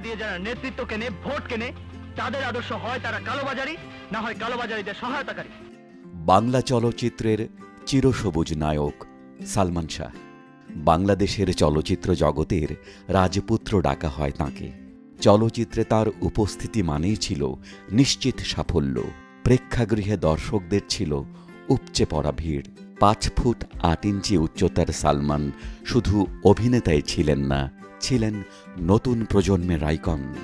দিয়ে যারা নেতৃত্ব কেনে, ভোট কেনে, তাদের আদর্শ হয় তারা কালোবাজারি, না হয় কালোবাজারিদের সহায়তাকারী। বাংলা চলচ্চিত্রের চিরসবুজ নায়ক সালমান শাহ। বাংলাদেশের চলচ্চিত্র জগতের রাজপুত্র ডাকা হয় তাঁকে। চলচ্চিত্রে তার উপস্থিতি মানেই ছিল নিশ্চিত সাফল্য। প্রেক্ষাগৃহে দর্শকদের ছিল উপচে পড়া ভিড়। পাঁচ ফুট আট ইঞ্চি উচ্চতার সালমান শুধু অভিনেতাই ছিলেন না ছিলেন নতুন প্রজন্মের আইকন।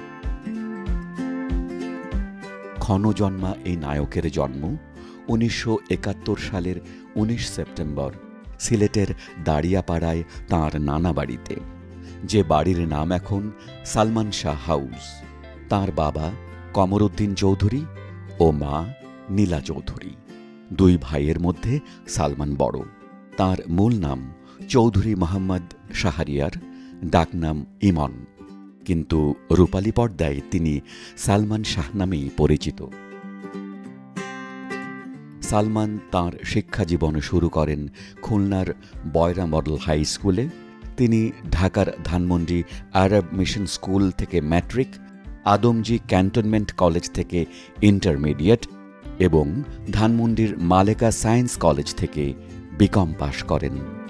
ক্ষণজন্মা এই নায়কের জন্ম উনিশশো একাত্তর সালের উনিশ সেপ্টেম্বর। সিলেটের দাড়িয়াপাড়ায় তাঁর নানা বাড়িতে। যে বাড়ির নাম এখন সালমান শাহ হাউস। তার বাবা কমরুদ্দিন চৌধুরী ও মা নীলা চৌধুরী। দুই ভাইয়ের মধ্যে সালমান বড়। তার মূল নাম চৌধুরী মোহাম্মদ শাহরিয়ার ডাকনাম ইমন। কিন্তু রূপালী পর্দায় তিনি সালমান শাহ নামেই পরিচিত। সালমান তাঁর শিক্ষা জীবন শুরু করেন খুলনার বয়রা মডেল হাই স্কুলে। তিনি ঢাকার ধানমন্ডি আরব মিশন স্কুল থেকে ম্যাট্রিক, আদমজি ক্যান্টনমেন্ট কলেজ থেকে ইন্টারমিডিয়েট এবং ধানমন্ডির মালেকা সায়েন্স কলেজ থেকে বিকম পাশ করেন।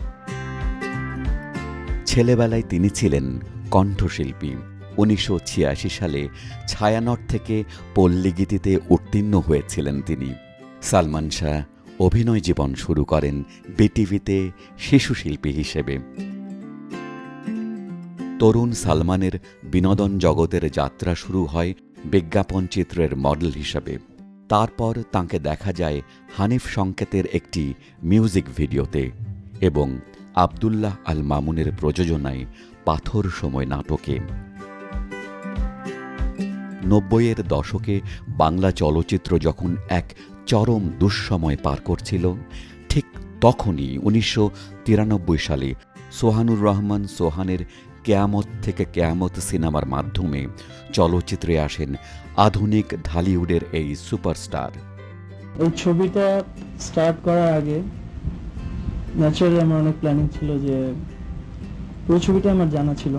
ছেলেবেলায় তিনি ছিলেন কণ্ঠশিল্পী। উনিশশো ছিয়াশি সালে ছায়ানট থেকে পল্লীগীতিতে উত্তীর্ণ হয়েছিলেন তিনি। সালমান শাহ অভিনয় জীবন শুরু করেন বিটিভিতে শিশু শিল্পী হিসেবে। তরুণ সালমানের বিনোদন জগতের যাত্রা শুরু হয় বিজ্ঞাপন চিত্রের মডেল হিসেবে। তারপর তাঁকে দেখা যায় হানিফ সংকেতের একটি মিউজিক ভিডিওতে এবং আবদুল্লাহ আল মামুনের প্রযোজনায় পাথর সময় নাটকে। নব্বইয়ের দশকে বাংলা চলচ্চিত্র যখন এক চরম দুঃসময় পার করছিল, ঠিক তখনই উনিশশো তিরানব্বই সালে সোহানুর রহমান সোহানের কেয়ামত থেকে কেয়ামত সিনেমার মাধ্যমে চলচ্চিত্রে আসেন আধুনিক ঢালিউডের এই সুপারস্টার। এই ছবিটা স্টার্ট করার আগে ন্যাচারালি আমার অনেক প্ল্যানিং ছিল যে পুরো ছবিটা আমার জানা ছিল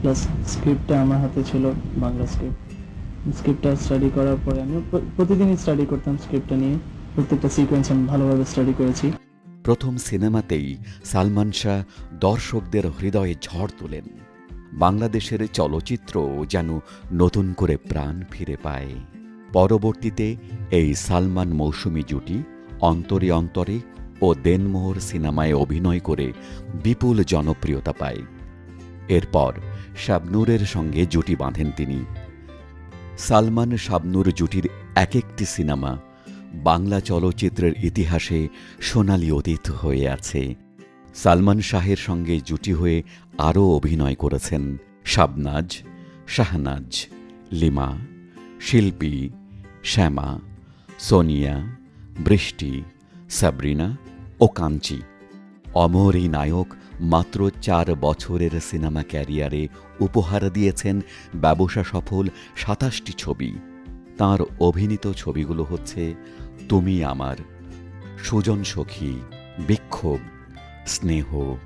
প্লাস স্ক্রিপ্টটা আমার হাতে ছিল, বাংলা স্ক্রিপ্ট স্ক্রিপ্টটা স্টাডি করার পরে আমি প্রতিদিনই স্টাডি করতাম স্ক্রিপ্টটা নিয়ে। প্রত্যেকটা সিকোয়েন্স আমি ভালোভাবে স্টাডি করেছি। প্রথম সিনেমাতেই সালমান শাহ দর্শকদের হৃদয়ে ঝড় তোলেন। বাংলাদেশের চলচ্চিত্র যেন নতুন করে প্রাণ ফিরে পায়। পরবর্তীতে এই সালমান মৌসুমী জুটি অন্তরে অন্তরে ও দেনমোহর সিনেমায় অভিনয় করে বিপুল জনপ্রিয়তা পায়। এরপর শাবনুরের সঙ্গে জুটি বাঁধেন তিনি। সালমান শাবনুর জুটির এক একটি সিনেমা বাংলা চলচ্চিত্রের ইতিহাসে সোনালি অতীত হয়ে আছে। সালমান শাহের সঙ্গে জুটি হয়ে আরও অভিনয় করেছেন শাবনাজ, শাহনাজ, লিমা, শিল্পী, শ্যামা, সোনিয়া, বৃষ্টি সাবরিনা ও কাঞ্চি। অমর এই নায়ক মাত্র চার বছরের সিনেমা ক্যারিয়ারে উপহার দিয়েছেন ব্যবসা সফল সাতাশটি ছবি। তার অভিনীত ছবিগুলো হচ্ছে তুমি আমার, সুজন সখী, বিক্ষোভ, স্নেহ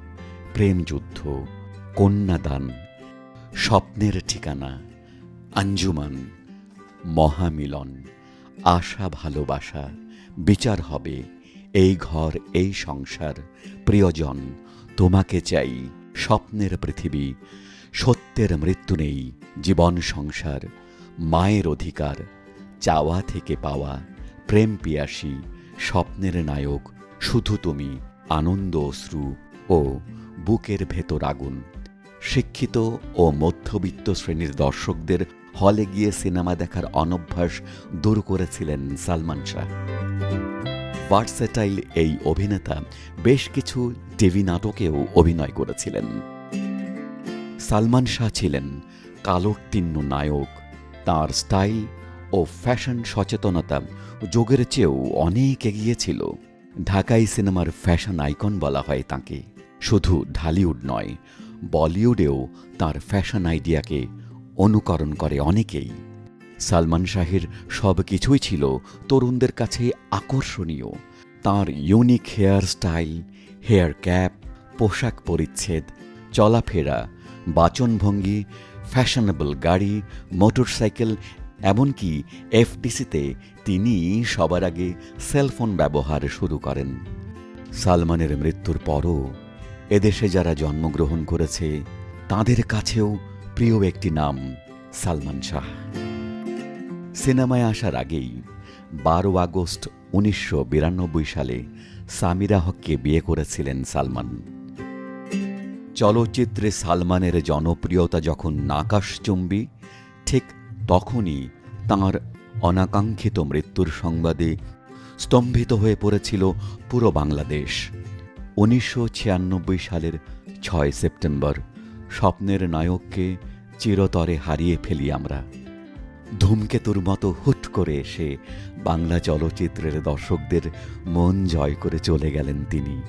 প্রেমযুদ্ধ কন্যাদান, স্বপ্নের ঠিকানা, আঞ্জুমান, মহামিলন, আশা ভালোবাসা, বিচার হবে এই ঘর, এই সংসার। প্রিয়জন, তোমাকে চাই। স্বপ্নের পৃথিবী, সত্যের মৃত্যু নেই। জীবন সংসার, মায়ের অধিকার। চাওয়া থেকে পাওয়া, প্রেম পিয়াসী, স্বপ্নের নায়ক। শুধু তুমি, আনন্দ, অশ্রু ও বুকের ভেতর আগুন। শিক্ষিত ও মধ্যবিত্ত শ্রেণির দর্শকদের হলে গিয়ে সিনেমা দেখার অনভ্যাস দূর করেছিলেন সালমান শাহ। ভার্সেটাইল এই অভিনেতা বেশ কিছু টিভি নাটকেও অভিনয় করেছিলেন। সালমান শাহ ছিলেন কালোত্তীর্ণ নায়ক। তার স্টাইল ও ফ্যাশন সচেতনতা যোগের চেয়েও অনেক এগিয়ে ছিল। ঢাকাই সিনেমার ফ্যাশন আইকন বলা হয় তাকে। শুধু ঢালিউড নয়, বলিউডেও তার ফ্যাশন আইডিয়াকে অনুকরণ করে অনেকেই। সালমান শাহের সব কিছুই ছিল তরুণদের কাছে আকর্ষণীয়। তার unique hair style hair cap পোশাক পরিচ্ছেদ, চলাফেরা, বাচনভঙ্গি ফ্যাশনেবল গাড়ি মোটরসাইকেল এমনকি এফডিসিতে তিনি সবার আগে সেলফোন ব্যবহার শুরু করেন। সালমানের মৃত্যুর পরও এদেশে যারা জন্মগ্রহণ করেছে, তাদের কাছেও প্রিয় একটি নাম সালমান শাহ। সিনেমায় আসার আগেই বারো আগস্ট উনিশশো বিরানব্বই সালে সামিরা হককে বিয়ে করেছিলেন সালমান। চলচ্চিত্রে সালমানের জনপ্রিয়তা যখন নাকাশচুম্বী ঠিক তখনই তাঁর অনাকাঙ্ক্ষিত মৃত্যুর সংবাদে স্তম্ভিত হয়ে পড়েছিল পুরো বাংলাদেশ। উনিশশো ছিয়ানব্বই সালের ছয় সেপ্টেম্বর, স্বপ্নের নায়ককে চিরতরে হারিয়ে ফেলি আমরা। ধূমকেতুর মতো হুট করে এসে বাংলা চলচ্চিত্রের দর্শকদের মন জয় করে চলে গেলেন তিনি।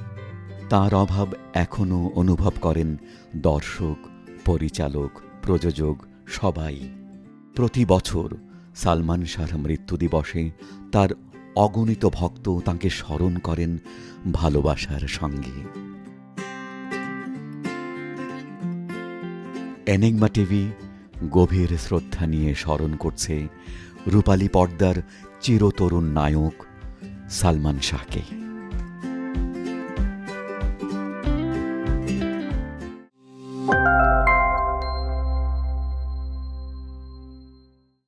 তার অভাব এখনও অনুভব করেন দর্শক, পরিচালক, প্রযোজক সবাই। প্রতি বছর সালমান শাহর মৃত্যু দিবসে তার অগণিত ভক্ত তাঁকে স্মরণ করেন ভালোবাসার সঙ্গে। এনেগমা টিভি গভীর শ্রদ্ধা নিয়ে স্মরণ করছে রূপালী পর্দার চিরতরুণ নায়ক সালমান শাহকে।